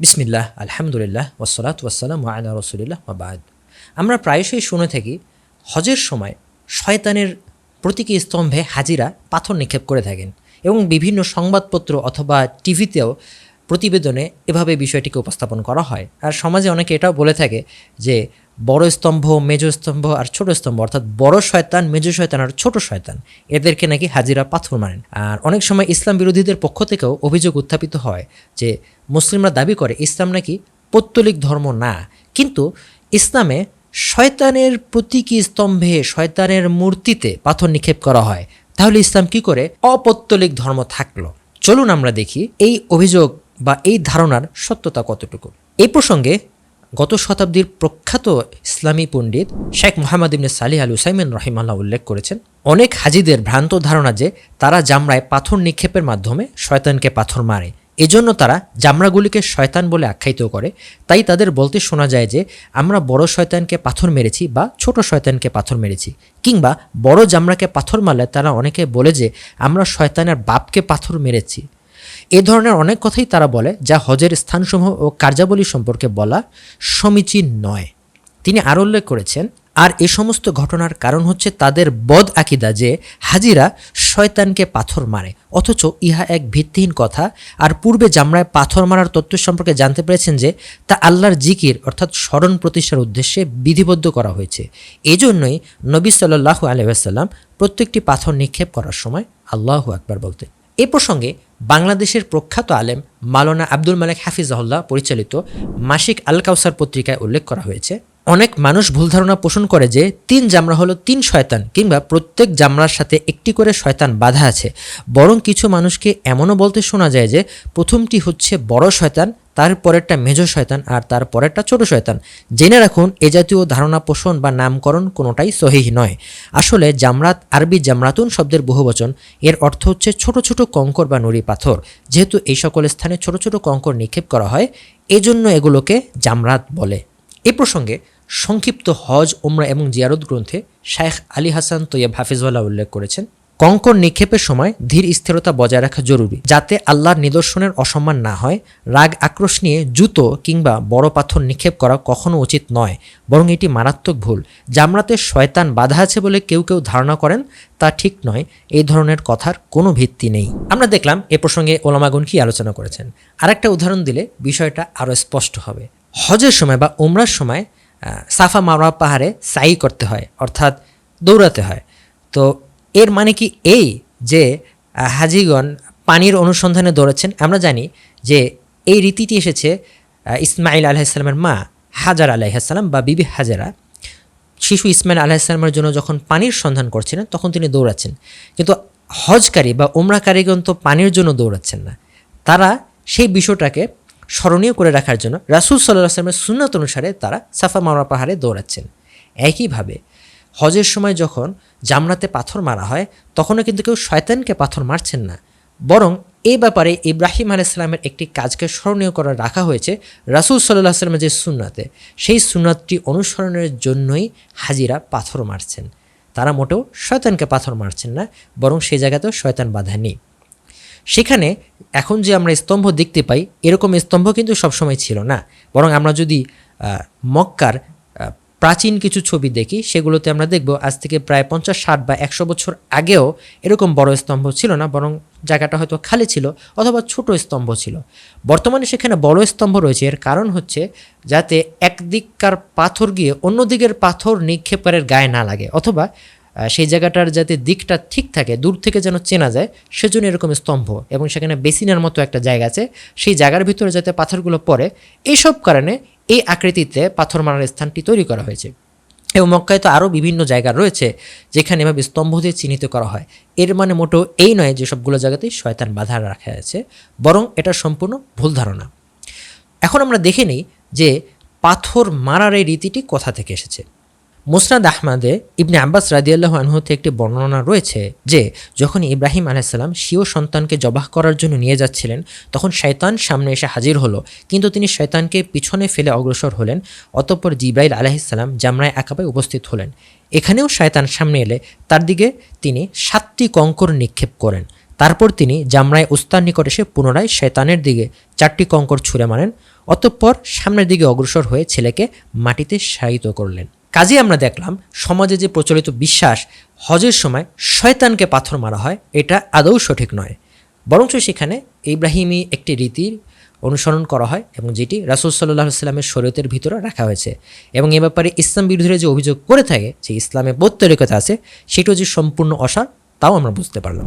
বিসমিল্লাহ, আলহামদুলিল্লাহ ওসলাত ওয়াসালাম আলা রসুলিল্লাহ মাবাদ আমরা প্রায়শই শুনে থাকি হজের সময় শয়তানের প্রতীকী স্তম্ভে হাজিরা পাথর নিক্ষেপ করে থাকেন এবং বিভিন্ন সংবাদপত্র অথবা টিভিতেও প্রতিবেদনে এভাবে বিষয়টিকে উপস্থাপন করা হয়। আর সমাজে অনেকে এটাও বলে থাকে যে বড় স্তম্ভ, মেজ স্তম্ভ আর ছোট স্তম্ভ, অর্থাৎ বড় শয়তান, মেজ শয়তান আর ছোট শয়তান, এদেরকে নাকি হাজিরা পাথর মারেন। আর অনেক সময় ইসলাম বিরোধীদের পক্ষ থেকেও অভিযোগ উত্থাপিত হয় যে মুসলিমরা দাবি করে, ইসলাম নাকি পৌত্তলিক ধর্ম না। কিন্তু ইসলামে শয়তানের প্রতীকী স্তম্ভে, শয়তানের মূর্তিতে পাথর নিক্ষেপ করা হয়। তাহলে ইসলাম কি করে? অপত্তলিক ধর্ম থাকল। চলুন আমরা দেখি এই অভিযোগ বা এই ধারণার সত্যতা কতটুকু। এই প্রসঙ্গে গত শতাব্দীর প্রখ্যাত ইসলামী পণ্ডিত Sheikh Muhammad ibn Salih al Uthaymeen রহিমাল্লাহ উল্লেখ করেছেন, অনেক হাজিদের ভ্রান্ত ধারণা যে তারা জামরায় পাথর নিক্ষেপের মাধ্যমে শয়তানকে পাথর মারে। এজন্য তারা জামরাগুলিকে শয়তান বলে আখ্যায়িত করে। তাই তাদের বলতে শোনা যায় যে, আমরা বড় শয়তানকে পাথর মেরেছি বা ছোট শয়তানকে পাথর মেরেছি। কিংবা বড় জামরাকে পাথর মারলে তারা অনেকে বলে যে, আমরা শয়তানের বাপকে পাথর মেরেছি। এ ধরনের অনেক কথাই তারা বলে, যা হজের স্থানসমূহ ও কার্যাবলী সম্পর্কে বলা সমীচীন নয়। তিনি আরও উল্লেখ করেছেন, আর এ সমস্ত ঘটনার কারণ হচ্ছে তাদের বদ আকিদা যে হাজিরা শয়তানকে পাথর মারে। অথচ ইহা এক ভিত্তিহীন কথা। আর পূর্বে জামরায় পাথর মারার তত্ত্ব সম্পর্কে জানতে পেরেছেন যে, তা আল্লাহর জিকির, অর্থাৎ স্মরণ প্রতিষ্ঠার উদ্দেশ্যে বিধিবদ্ধ করা হয়েছে। এজন্যই নবী সাল্লাহ আলহাম প্রত্যেকটি পাথর নিক্ষেপ করার সময় আল্লাহ আকবার বলতেন। এ প্রসঙ্গে বাংলাদেশের প্রখ্যাত আলেম মালানা আব্দুল মালিক হাফিজাহুল্লাহ পরিচালিত মাসিক আল কাউসার পত্রিকায় উল্লেখ করা হয়েছে, অনেক মানুষ ভুল ধারণা পোষণ করে যে তিন জামরা হলো তিন শয়তান কিংবা প্রত্যেক জামরার সাথে একটি করে শয়তান বাধা আছে। বরং কিছু মানুষকে এমনও বলতে শোনা যায় যে প্রথমটি হচ্ছে বড় শয়তান তার পরেরটা মেজ শয়তান আর তার পরেরটা ছোট শয়তান। জেনে রাখুন, এ জাতীয় ধারণা পোষণ বা নামকরণ কোনোটাই সহিহ নয়। আসলে জামরাত আরবি জামরাতুন শব্দের বহুবচন এর অর্থ হচ্ছে ছোট ছোট কঙ্কর বা নুড়ি পাথর। যেহেতু এই সকল স্থানে ছোট ছোট কঙ্কর নিক্ষেপ করা হয়, এজন্য এগুলোকে জামরাত বলে। এ প্রসঙ্গে সংক্ষিপ্ত হজ ওমরা এবং জিয়ারত গ্রন্থে শায়েখ আলী হাসান তৈয়ব হাফিজওয়ালা উল্লেখ করেছেন। কঙ্কর নিক্ষেপের সময় ধীর স্থিরতা বজায় রাখা জরুরি, যাতে আল্লাহর নিদর্শনের অসম্মান না হয়। রাগ, আক্রোশ নিয়ে জুতো কিংবা বড় পাথর নিক্ষেপ করা কখনো উচিত নয়, বরং এটি মারাত্মক ভুল। জামরাতে শয়তান বাধা আছে বলে কেউ কেউ ধারণা করেন, তা ঠিক নয় এই ধরনের কথার কোনো ভিত্তি নেই। আমরা দেখলাম এ প্রসঙ্গে ওলামাগুন কি আলোচনা করেছেন। আরেকটা উদাহরণ দিলে বিষয়টা আরও স্পষ্ট হবে। হজের সময় বা উমরার সময় সাফা মারোয়া পাহাড়ে সাই করতে হয়, অর্থাৎ দৌড়াতে হয়। তো এর মানে কি এই যে হাজিগণ পানির অনুসন্ধানে দৌড়াচ্ছেন, আমরা জানি যে এই রীতিটি এসেছে ইসমাইল আলাহিসাল্লামের মা হাজার আলাইহাসাল্লাম বা বিবি হাজারা। শিশু ইসমাইল আলাহিসাল্লামের জন্য যখন পানির সন্ধান করছিলেন, তখন তিনি দৌড়াচ্ছেন। কিন্তু হজকারী বা উমরাকারীগণ তো পানির জন্য দৌড়াচ্ছেন না। তারা সেই বিষয়টাকে স্মরণীয় করে রাখার জন্য রাসুল সাল্লাহ আসলামের সুন্নত অনুসারে তারা সাফা মারা পাহাড়ে দৌড়াচ্ছেন। একইভাবে হজের সময় যখন জামরাতে পাথর মারা হয়, তখনও কিন্তু কেউ শয়তানকে পাথর মারছেন না। বরং এই ব্যাপারে ইব্রাহিম আলাইসালামের একটি কাজকে স্মরণীয় করে রাখা হয়েছে রাসুল সাল্লাহ আসলামের যে সুন্নাতে। সেই সুন্নাতটি অনুসরণের জন্যই হাজিরা পাথর মারছেন। তারা মোটেও শয়তানকে পাথর মারছেন না, বরং সেই জায়গাতেও শয়তান বাধা নেই। সেখানে এখন যে আমরা স্তম্ভ দেখতে পাই, এরকম স্তম্ভ কিন্তু সবসময় ছিল না। বরং আমরা যদি মক্কার প্রাচীন কিছু ছবি দেখি, সেগুলোতে আমরা দেখব আজ থেকে প্রায় পঞ্চাশ, ষাট বা একশো বছর আগেও এরকম বড় স্তম্ভ ছিল না, বরং জায়গাটা হয়তো খালি ছিল অথবা ছোট স্তম্ভ ছিল। বর্তমানে সেখানে বড় স্তম্ভ রয়েছে, এর কারণ হচ্ছে যাতে একদিককার পাথর গিয়ে অন্য দিকের পাথর নিক্ষেপের গায়ে না লাগে, অথবা সেই জায়গাটার যাতে দিকটা ঠিক থাকে, দূর থেকে যেন চেনা যায়, সেজন্য এরকম স্তম্ভ, এবং সেখানে বেসিনের মতো একটা জায়গা আছে। সেই জায়গার ভিতরে যাতে পাথরগুলো পড়ে এইসব কারণে এই আকৃতিতে পাথর মারার স্থানটি তৈরি করা হয়েছে। এবং মক্কায় তো আরও বিভিন্ন জায়গা রয়েছে যেখানে এভাবে স্তম্ভ দিয়ে চিহ্নিত করা হয়। এর মানে মোটেও এই নয় যে সবগুলো জায়গাতেই শয়তান বাধা রাখা আছে, বরং এটা সম্পূর্ণ ভুল ধারণা। এখন আমরা দেখে নিই যে পাথর মারার এই রীতিটি কোথা থেকে এসেছে। মুসনাদ আহমাদে ইবনে আব্বাস রাদিয়াল্লাহ আনহুতে একটি বর্ণনা রয়েছে যে, যখন ইব্রাহিম আলাইসাল্লাম স্বীয় সন্তানকে জবাহ করার জন্য নিয়ে যাচ্ছিলেন, তখন শয়তান সামনে এসে হাজির হলো। কিন্তু তিনি শয়তানকে পিছনে ফেলে অগ্রসর হলেন, অতঃপর জিব্রাইল আলাহিসাল্লাম জামরায় একাবায় উপস্থিত হলেন। এখানেও শয়তান সামনে এলে তার দিকে তিনি সাতটি কঙ্কর নিক্ষেপ করেন। তারপর তিনি জামরায় উস্তার নিকট এসে পুনরায় শয়তানের দিকে চারটি কঙ্কর ছুঁড়ে মারেন, অতঃপর সামনের দিকে অগ্রসর হয়ে ছেলেকে মাটিতে শায়িত করলেন। কাজে আমরা দেখলাম, সমাজে যে প্রচলিত বিশ্বাস, হজের সময় শয়তানকে পাথর মারা হয়, এটা আদৌ সঠিক নয়। বরঞ্চ সেখানে ইব্রাহিমী একটি রীতির অনুসরণ করা হয় এবং যেটি রাসুল সাল্লাহ সাল্লামের শরীয়তের ভিতরে রাখা হয়েছে। এবং এ ব্যাপারে ইসলাম বিরোধীরা যে অভিযোগ করে থাকে যে ইসলামে বৈত্তরিকতা আছে, সেটাও যে সম্পূর্ণ অসার, তাও আমরা বুঝতে পারলাম।